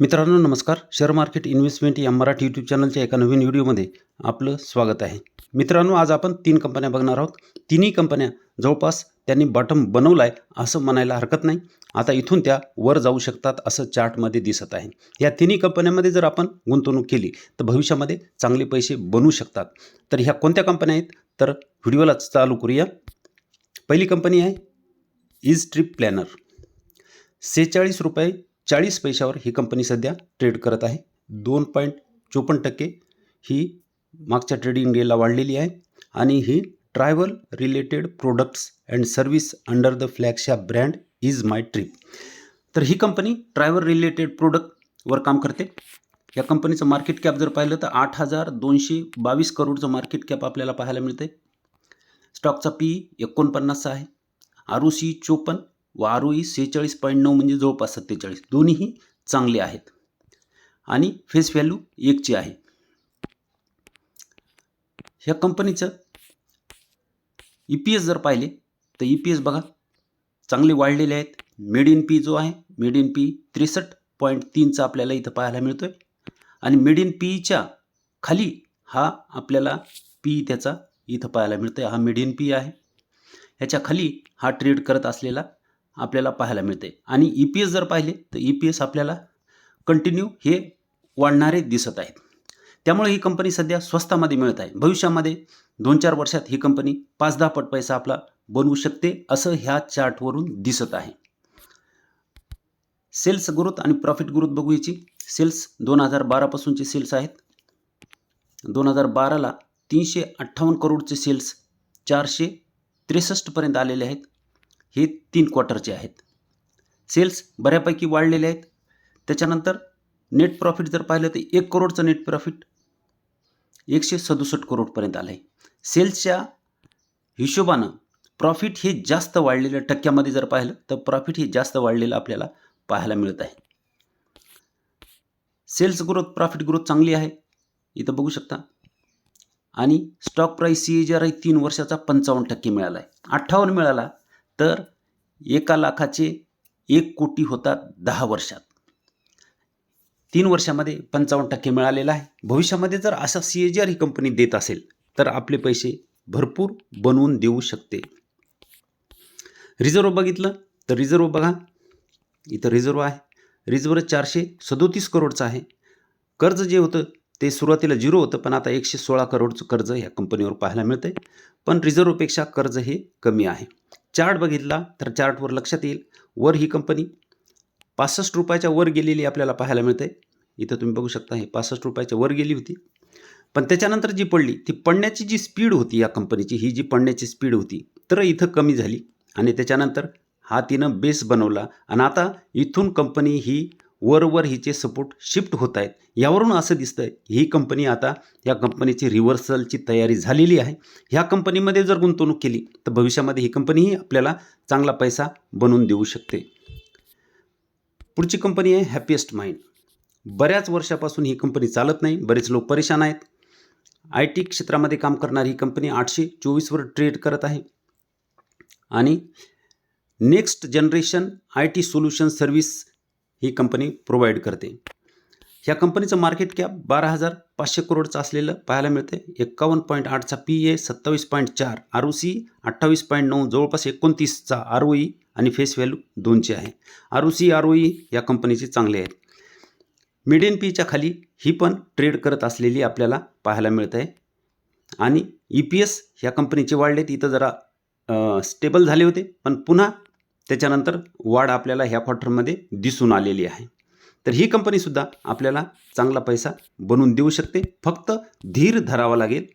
मित्रांनो नमस्कार. Share market investment या मराठी यूट्यूब चॅनलच्या एका नवीन व्हिडिओमध्ये आपलं स्वागत आहे. मित्रांनो आज आपण तीन कंपन्या बघणार आहोत. तिन्ही कंपन्या जवळपास त्यांनी बॉटम बनवला आहे असं म्हणायला हरकत नाही. आता इथून त्या वर जाऊ शकतात असं चार्टमध्ये दिसत आहे. या तिन्ही कंपन्यांमध्ये जर आपण गुंतवणूक केली तर भविष्यामध्ये चांगले पैसे बनू शकतात. तर ह्या कोणत्या कंपन्या आहेत? तर व्हिडिओला चालू करूया. पहिली कंपनी आहे इज ट्रिप प्लॅनर सेहेचाळीस रुपये चाळीस पैशावर ही कंपनी सध्या ट्रेड करत आहे. दोन पॉईंट चोपन्न टक्के ही मागच्या ट्रेडिंग डेला वाढलेली आहे. आणि ही travel related products and service under the flagship brand is my trip तर ही कंपनी ट्रॅव्हल रिलेटेड प्रोडक्टवर काम करते. या कंपनीचं मार्केट कॅप जर पाहिलं तर आठ हजार दोनशे बावीस करोडचं मार्केट कॅप आपल्याला पाहायला मिळते स्टॉकचा पी एकोणपन्नासचा आहे. आर ओ सी चोपन्न वारूई सेहेचाळीस पॉईंट नऊ म्हणजे जवळपास सत्तेचाळीस. दोन्हीही चांगले आहेत. आणि फेस व्हॅल्यू एकची आहे. ह्या कंपनीचं ई पी एस जर पाहिले तर ई पी एस बघा चांगले वाढलेले आहेत. मेड इन पी जो आहे मेड इन पी त्रेसष्ट पॉईंट तीनचा आपल्याला इथं पाहायला मिळतो आहे आणि मेड इन पीच्या खाली हा आपल्याला पी त्याचा इथं पाहायला मिळतो आहे हा मेड इन पी आहे. ह्याच्या खाली हा ट्रेड करत असलेला आपल्याला पाहायला मिळते. आणि ई पी एस जर पाहिले तर ई पी एस आपल्याला कंटिन्यू हे वाढणारे दिसत आहेत. त्यामुळे ही कंपनी सध्या स्वस्तामध्ये मिळत आहे. भविष्यामध्ये दोन चार वर्षात ही कंपनी पाच दहा पट पैसा आपला बनवू शकते असं ह्या चार्टवरून दिसत आहे. सेल्स ग्रोथ आणि प्रॉफिट ग्रोथ बघू याची. सेल्स दोन हजार बारापासूनचे सेल्स आहेत. दोन हजार बाराला तीनशे अठ्ठावन्न करोडचे सेल्स चारशे त्रेसष्टपर्यंत आलेले आहेत. हे तीन क्वार्टरचे आहेत. सेल्स बऱ्यापैकी वाढलेले आहेत. त्याच्यानंतर नेट प्रॉफिट जर पाहिलं तर एक करोडचं नेट प्रॉफिट एकशे सदुसष्ट करोडपर्यंत आलं आहे सेल्सच्या हिशोबानं प्रॉफिट हे जास्त वाढलेलं टक्क्यामध्ये जर पाहिलं तर प्रॉफिट हे जास्त वाढलेलं आपल्याला पाहायला मिळत आहे. सेल्स ग्रोथ प्रॉफिट ग्रोथ चांगली आहे. इथं बघू शकता. आणि स्टॉक प्राईस सी जर आहे तीन वर्षाचा पंचावन्न टक्के मिळाला आहे अठ्ठावन्न मिळाला तर एका लाखाचे एक कोटी होतात दहा वर्षात. तीन वर्षामध्ये पंचावन्न टक्के मिळालेला आहे. भविष्यामध्ये जर असा सी ए जी आर ही कंपनी देत असेल तर आपले पैसे भरपूर बनवून देऊ शकते. रिझर्व बघितलं तर रिझर्व बघा. इथं रिझर्व आहे. रिझर्व चारशे सदोतीस करोडचं आहे. कर्ज जे होतं ते सुरुवातीला झिरो होतं पण आता एकशे सोळा करोडचं कर्ज ह्या कंपनीवर पाहायला मिळतं आहे पण रिझर्वपेक्षा कर्ज हे कमी आहे. चार्ट बघितला तर चार्टवर लक्षात येईल. वर ही कंपनी पासष्ट रुपयाच्या वर गेलेली आपल्याला पाहायला मिळते इथं तुम्ही बघू शकता हे पासष्ट रुपयाच्या वर गेली होती. पण त्याच्यानंतर जी पडली ती पडण्याची जी स्पीड होती या कंपनीची ही जी पडण्याची स्पीड होती तर इथं कमी झाली. आणि त्याच्यानंतर हा तिनं बेस बनवला. आणि आता इथून कंपनी ही वरवर हिचे सपोर्ट शिफ्ट होत आहेत. यावरून असं दिसतं ही कंपनी आता या कंपनीची रिव्हर्सलची तयारी झालेली आहे. ह्या कंपनीमध्ये जर गुंतवणूक केली तर भविष्यामध्ये ही कंपनीही आपल्याला चांगला पैसा बनवून देऊ शकते. पुढची कंपनी आहे हॅपीएस्ट माइंड बऱ्याच वर्षापासून ही कंपनी चालत नाही बरेच लोक परेशान आहेत. आय टी क्षेत्रामध्ये काम करणारी ही कंपनी आठशे चोवीसवर ट्रेड करत आहे. आणि next generation I T solution service he company provide करते. ह्या कंपनीचं मार्केट कॅप बारा हजार पाचशे करोडचं असलेलं पाहायला मिळते एक्कावन्न पॉईंट आठचा पी ए सत्तावीस पॉईंट चार आर ओ सी अठ्ठावीस पॉईंट नऊ जवळपास एकोणतीसचा आर ओ ई आणि फेस व्हॅल्यू दोनचे आहे. R O C R O E या कंपनीचे चांगले आहेत. मिडियन पीच्या खाली ही पण ट्रेड करत असलेली आपल्याला पाहायला मिळत आहे आणि ई पी एस ह्या कंपनीचे वाढलेत. इथं जरा स्टेबल झाले होते. पण पुन्हा त्याच्यानंतर वाढ आपल्याला ह्या क्वार्टरमध्ये दिसून आलेली आहे. तर ही कंपनीसुद्धा आपल्याला चांगला पैसा बनवून देऊ शकते. फक्त धीर धरावा लागेल.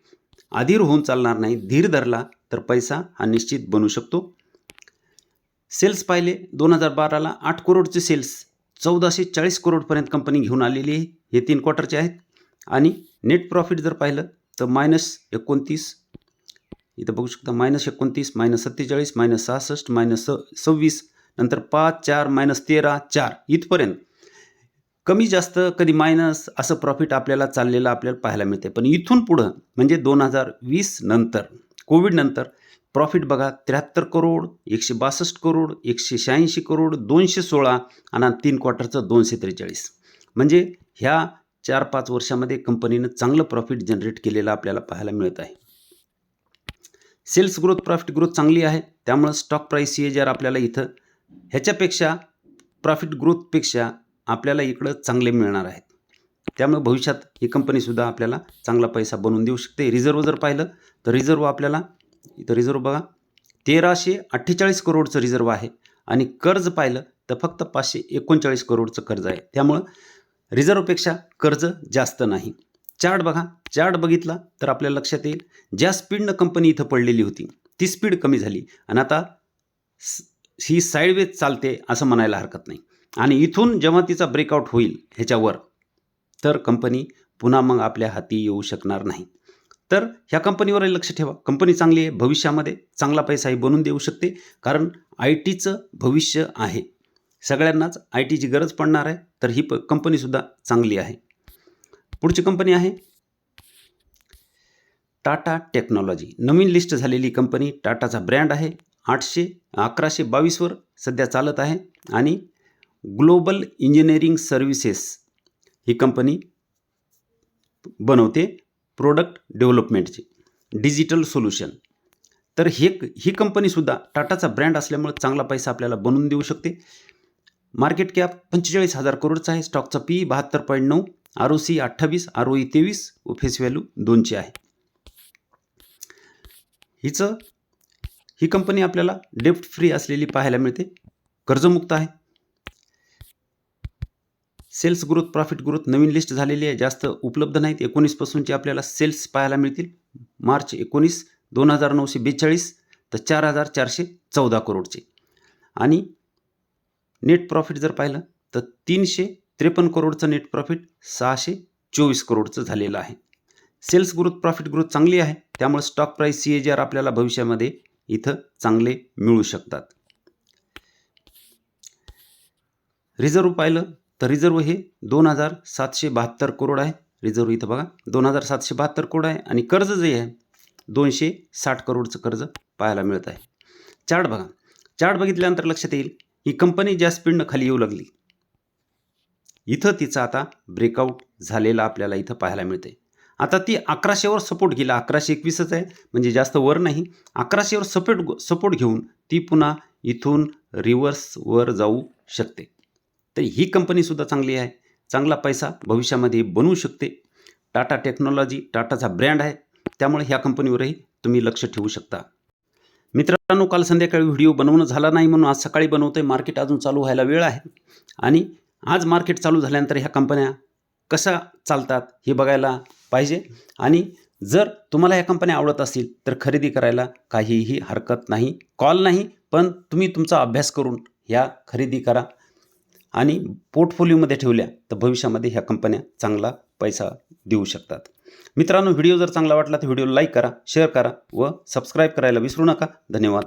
अधीर होऊन चालणार नाही. धीर धरला तर पैसा हा निश्चित बनू शकतो. सेल्स पाहिले दोन हजार बाराला आठ करोडचे सेल्स चौदाशे चाळीस करोडपर्यंत कंपनी घेऊन आलेली आहे. हे तीन क्वार्टरचे आहेत. आणि नेट प्रॉफिट जर पाहिलं तर मायनस एकोणतीस इथं बघू शकता मायनस एकोणतीस मायनस सत्तेचाळीस मायनस सहासष्ट मायनस स सव्वीस नंतर पाच चार मायनस तेरा चार इथपर्यंत. कमी जास्त कधी मायनस असं प्रॉफिट आपल्याला चाललेलं आपल्याला पाहायला मिळते पण इथून पुढं म्हणजे दोन हजार वीस नंतर कोविडनंतर प्रॉफिट बघा त्र्याहत्तर करोड एकशे बासष्ट करोड एकशे शहाऐंशी करोड दोनशे सोळा आणि तीन क्वार्टरचं दोनशे त्रेचाळीस. म्हणजे ह्या चार पाच वर्षामध्ये कंपनीनं चांगलं प्रॉफिट जनरेट केलेलं आपल्याला पाहायला मिळत आहे. सेल्स ग्रोथ प्रॉफिट ग्रोथ चांगली आहे. त्यामुळं स्टॉक प्राईस सी जर आपल्याला इथं. ह्याच्यापेक्षा प्रॉफिट ग्रोथपेक्षा आपल्याला इकडं चांगले मिळणार आहेत. त्यामुळे भविष्यात ही कंपनीसुद्धा आपल्याला चांगला पैसा बनवून देऊ शकते. रिझर्व जर पाहिलं तर रिझर्व आपल्याला इथं रिझर्व बघा तेराशे अठ्ठेचाळीस करोडचं रिझर्व आहे. आणि कर्ज पाहिलं तर फक्त पाचशे एकोणचाळीस करोडचं कर्ज आहे. त्यामुळं रिझर्वपेक्षा कर्ज जास्त नाही. चार्ट बघा. चार्ट बघितला तर आपल्या लक्षात येईल. ज्या स्पीडनं कंपनी इथं पडलेली होती ती स्पीड कमी झाली. आणि आता ही साईडवेज चालते असं म्हणायला हरकत नाही. आणि इथून जेव्हा तिचा ब्रेकआउट होईल ह्याच्यावर तर कंपनी पुन्हा मग आपल्या हाती येऊ शकणार नाही. तर ह्या कंपनीवर लक्ष ठेवा. कंपनी चांगली आहे भविष्यामध्ये चांगला पैसाही बनवून देऊ शकते. कारण आय टीचं भविष्य आहे. सगळ्यांनाच आय टीची गरज पडणार आहे तर ही प कंपनीसुद्धा चांगली आहे. पुढची कंपनी आहे. टाटा टेक्नॉलॉजी नवीन लिस्ट झालेली कंपनी टाटाचा ब्रँड आहे. आठशे अकराशे बावीसवर सध्या चालत आहे. आणि ग्लोबल इंजिनिअरिंग सर्व्हिसेस ही कंपनी बनवते प्रोडक्ट डेव्हलपमेंटची डिजिटल सोल्युशन तर हे ही कंपनीसुद्धा टाटाचा ब्रँड असल्यामुळे चांगला पैसा आपल्याला बनवून देऊ शकते. मार्केट कॅप पंचेचाळीस हजार करोडचा आहे. स्टॉकचा पी बहात्तर पॉईंट नऊ. आर ओ सी अठ्ठावीस आर ओ ई तेवीस व फेस व्हॅल्यू दोनची आहे. हिचं ही कंपनी आपल्याला डेप्ट फ्री असलेली पाहायला मिळते. कर्जमुक्त आहे. सेल्स ग्रोथ प्रॉफिट ग्रोथ नवीन लिस्ट झालेली आहे. जास्त उपलब्ध नाहीत. एकोणीसपासूनचे आपल्याला सेल्स पाहायला मिळतील. मार्च एकोणीस दोन हजार नऊशे बेचाळीस तर चार हजार चारशे चौदा करोडचे. आणि नेट प्रॉफिट जर पाहिलं तर तीनशे त्रेपन्न करोडचं नेट प्रॉफिट सहाशे चोवीस करोडचं झालेलं आहे. सेल्स ग्रोथ प्रॉफिट ग्रोथ चांगली आहे. त्यामुळे stock price C A G R आपल्याला भविष्यामध्ये इथं चांगले मिळू शकतात. रिझर्व पाहिलं तर रिझर्व हे दोन हजार सातशे बहात्तर करोड आहे. रिझर्व इथं बघा दोन हजार सातशे बहात्तर करोड आहे. आणि कर्ज जे आहे दोनशे साठ करोडचं कर्ज पाहायला मिळत आहे. चार्ट बघा. चार्ट बघितल्यानंतर लक्षात येईल ही कंपनी ज्या स्पीडनं खाली येऊ लागली इथं तिचा आता ब्रेकआउट झालेला आपल्याला इथं पाहायला मिळते आता ती अकराशेवर सपोर्ट गेला. अकराशे एकवीसच आहे. म्हणजे जास्त वर नाही. अकराशेवर सपोर्ट सपोर्ट घेऊन ती पुन्हा इथून रिव्हर्सवर जाऊ शकते. तर ही कंपनीसुद्धा चांगली आहे. चांगला पैसा भविष्यामध्ये बनवू शकते. टाटा टेक्नॉलॉजी टाटाचा ब्रँड आहे. त्यामुळे ह्या कंपनीवरही तुम्ही लक्ष ठेवू शकता. मित्रांनो काल संध्याकाळी व्हिडिओ बनवणं झाला नाही म्हणून आज सकाळी बनवतोय. मार्केट अजून चालू व्हायला वेळ आहे. आणि आज मार्केट चालू झाल्यानंतर ह्या कंपन्या कशा चालतात हे बघायला पाहिजे. आणि जर तुम्हाला ह्या कंपन्या आवडत असतील तर खरेदी करायला काहीही हरकत नाही कॉल नाही पण तुम्ही तुमचा अभ्यास करून ह्या खरेदी करा. आणि पोर्टफोलिओमध्ये ठेवल्या तर भविष्यामध्ये ह्या कंपन्या चांगला पैसा देऊ शकतात. मित्रांनो व्हिडिओ जर चांगला वाटला तर व्हिडिओ लाईक करा शेअर करा व सबस्क्राईब करायला विसरू नका. धन्यवाद.